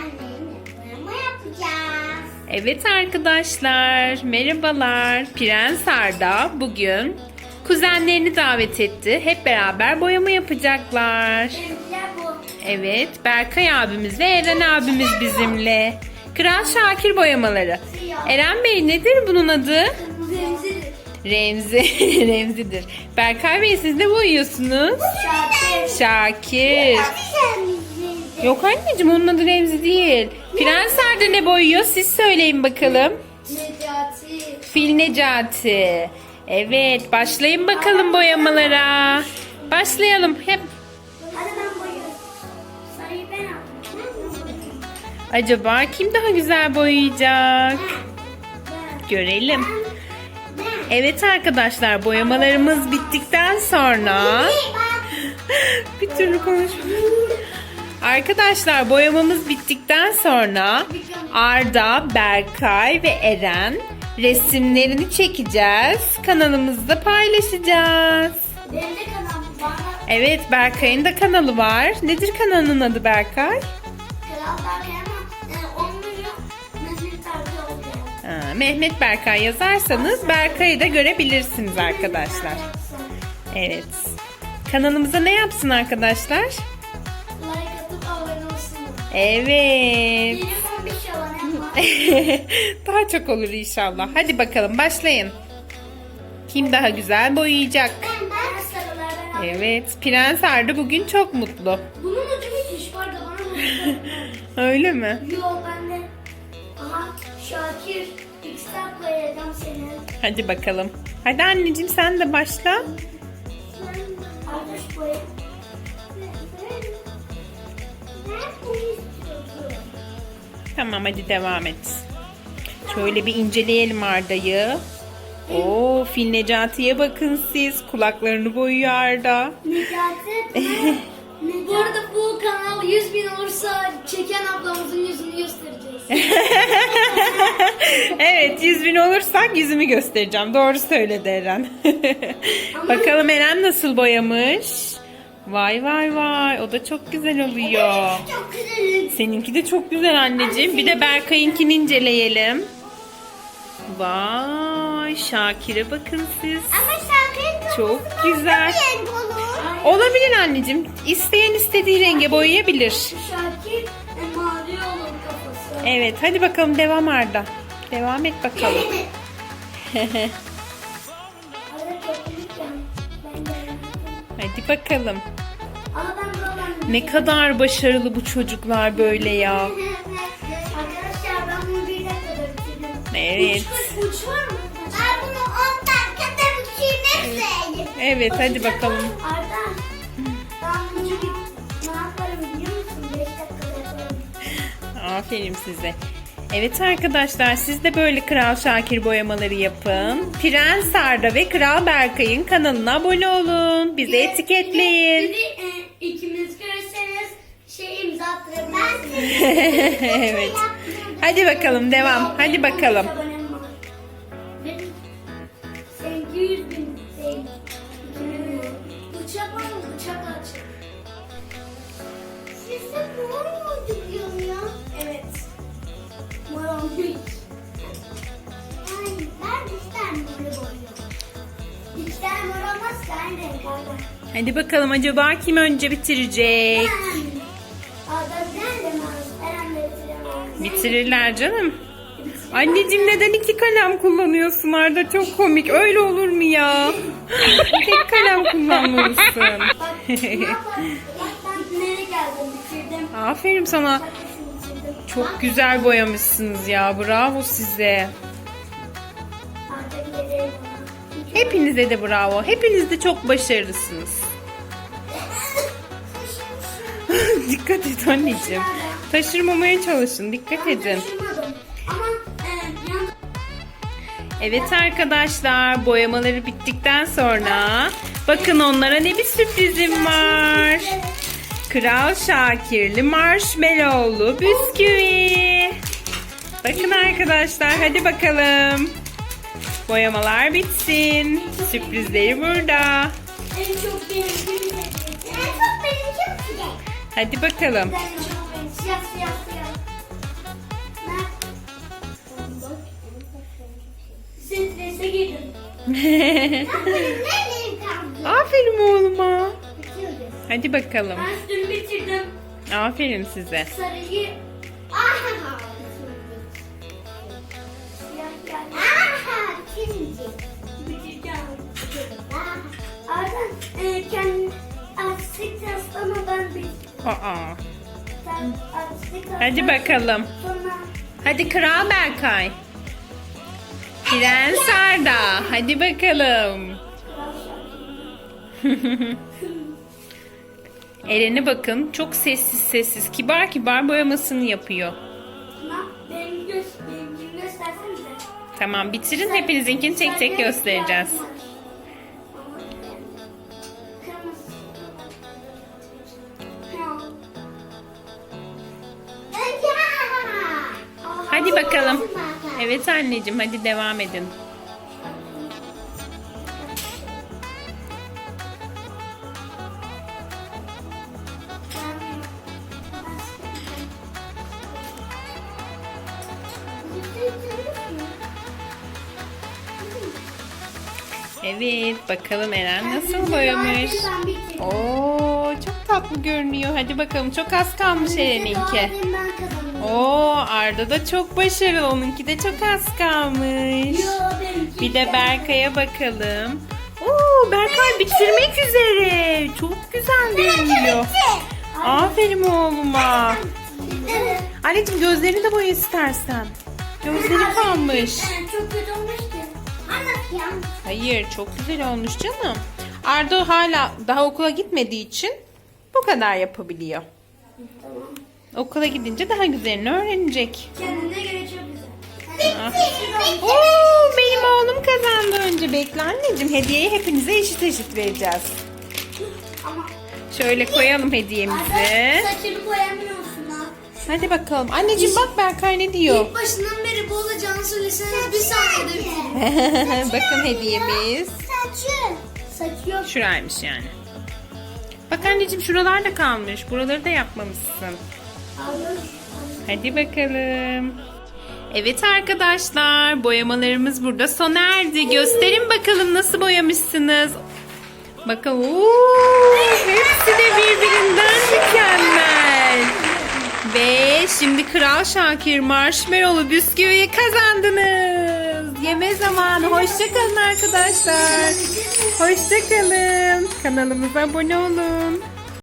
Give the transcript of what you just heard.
kuzenlerimle boyama yapacağız. Evet arkadaşlar, merhabalar. Prens Arda bugün kuzenlerini davet etti. Hep beraber boyama yapacaklar. Evet, Berkay abimiz ve Eren abimiz bizimle. Kral Şakir boyamaları. Eren Bey nedir bunun adı? Remzi, Remzidir. Berkay Bey siz ne boyuyorsunuz? Şarkı. Şakir. Yok anneciğim onun adı Remzi değil. Prens ne boyuyor? Siz söyleyin bakalım. Necati. Fil Necati. Evet başlayın bakalım boyamalara. Başlayalım hep. Acaba kim daha güzel boyayacak? Görelim. Evet arkadaşlar boyamalarımız bittikten sonra bir türlü konuşmuyorum. Arkadaşlar boyamamız bittikten sonra Arda, Berkay ve Eren resimlerini çekeceğiz. Kanalımızda paylaşacağız. Benim de kanalım bana Evet Berkay'ın da kanalı var. Nedir kanalının adı Berkay? kral derken ama e, oluyor. Ha, Mehmet Berkay yazarsanız Berkay'ı da görebilirsiniz arkadaşlar. Evet. Kanalımıza ne yapsın arkadaşlar? Evet. Benim 15 abonem var. daha çok olur inşallah. Hadi bakalım başlayın. Kim daha güzel boyayacak? Ben ben. Evet, Prens Arda bugün çok mutlu. Bunun ucu bitmiş var da bana Öyle mi? Yo bende. Aha Şakir. X'ten koyacağım seni. Hadi bakalım. Hadi anneciğim sen de başla. Arkadaş boya. Tamam hadi devam et. Şöyle bir inceleyelim Arda'yı. Oo, Fil Necati'ye bakın siz. Kulaklarını boyuyor Arda. Necati. Bu arada bu kanal 100 bin olursa çeken ablamızın yüzünü göstereceğiz. Evet 100 bin olursak yüzümü göstereceğim. Doğru söyledi Eren. Bakalım Eren nasıl boyamış. Vay vay vay o da çok güzel oluyor. Çok güzel. Seninki de çok güzel anneciğim. Bir de Berkay'ınkini inceleyelim. Vay Şakir'e bakın siz. Ama Şakir'in Çok güzel. Olabilir anneciğim. İsteyen istediği renge boyayabilir. Şakir e, mavi olur kafası. Evet hadi bakalım devam Arda. Devam et bakalım. Hadi bakalım. Ne kadar başarılı bu çocuklar böyle ya. Arkadaşlar ben bunu bir dakikada bitirdim. Evet. Uç, uç var mı? Ben bunu 10 dakikada bitirmek Evet hadi bakalım. Arda ben bunu ne yaparım biliyor musun? 5 dakikada yaparım. Aferin size. Evet arkadaşlar siz de böyle Kral Şakir boyamaları yapın. Prens Arda ve Kral Berkay'ın kanalına abone olun. Bizi etiketleyin. evet. Hadi bakalım devam. Hadi bakalım. Abonem var. Benim seninki 100 bin değil. 2000 bin. Uçak var mı? Uçakla açık. Siz de mor mu diyorsun ya? Evet. Mor olmuş. Yani ben üç tane moru boyuyorum. İki tane mor olmazsa aynı renk Arda. Hadi bakalım acaba kim önce bitirecek? Bitirirler canım. Anneciğim neden iki kalem kullanıyorsun Arda? Çok komik. Öyle olur mu ya? Tek kalem kullanmalısın. Aferin sana. Çok güzel boyamışsınız ya. Bravo size. Hepinize de bravo. Hepiniz de çok başarılısınız. Dikkat et anneciğim. Taşırmamaya çalışın. Dikkat edin. Evet arkadaşlar boyamaları bittikten sonra bakın onlara ne bir sürprizim var. Kral Şakirli marshmallowlu bisküvi. Bakın arkadaşlar hadi bakalım. Boyamalar bitsin. Sürprizleri burada. en çok benimki Hadi bakalım. Siyah siyah siyah. Aferin oğluma. Hadi bakalım. Ben bitirdim. Aferin size. Sarıyı. Aha. Aha. Bitireceğim. Ardından e, kendi astık rastlamadan bitirdim. Aa. Hadi bakalım. Hadi Kral Berkay. Prens Arda. Hadi bakalım. Eren'e bakın. Çok sessiz sessiz. Kibar kibar boyamasını yapıyor. Tamam bitirin. Hepinizinkini tek tek göstereceğiz. Hadi bakalım. Evet anneciğim hadi devam edin. Evet bakalım Eren nasıl boyamış. Oo tatlı görünüyor. Hadi bakalım çok az kalmış Eren'inki. Oo Arda da çok başarılı. Onunki de çok az kalmış. Bir de Berkay'a bakalım. Oo Berkay bitirmek üzere. Çok güzel görünüyor. Aferin oğluma. Anneciğim gözlerini de boya istersen. Gözleri kalmış. Çok kötü olmuş ki. Hayır çok güzel olmuş canım. Arda hala daha okula gitmediği için bu kadar yapabiliyor. Okula gidince daha güzelini öğrenecek. Kendine göre çok güzel. Ah. Oo, benim oğlum kazandı önce. Bekle anneciğim. Hediyeyi hepinize eşit eşit vereceğiz. Ama Şöyle koyalım hediyemizi. Saçını boyamıyorsun ha. Hadi bakalım. Anneciğim bak Berkay ne diyor. İlk başından beri bu olacağını söyleseniz bir saniyede bitirir. Bakın hediyemiz. Saçı. Saçı yok. Şuraymış yani. Bak anneciğim şuralar da kalmış. Buraları da yapmamışsın. Hadi bakalım. Evet arkadaşlar boyamalarımız burada sona erdi. Gösterin bakalım nasıl boyamışsınız. Bakın ooo, hepsi de birbirinden mükemmel. Ve şimdi Kral Şakir marshmallow bisküviyi kazandınız. Yeme zamanı. Hoşçakalın arkadaşlar. Hoşçakalın. Kanalımıza abone olun.